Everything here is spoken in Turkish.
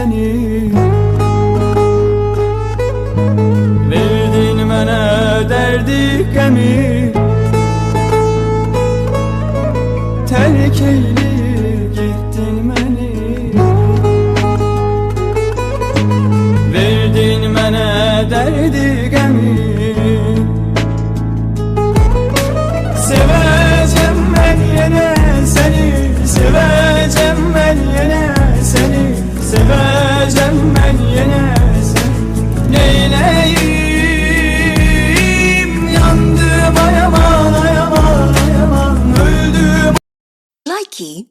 Beni. Verdin mənə derdi qəmi Terk eyleyip key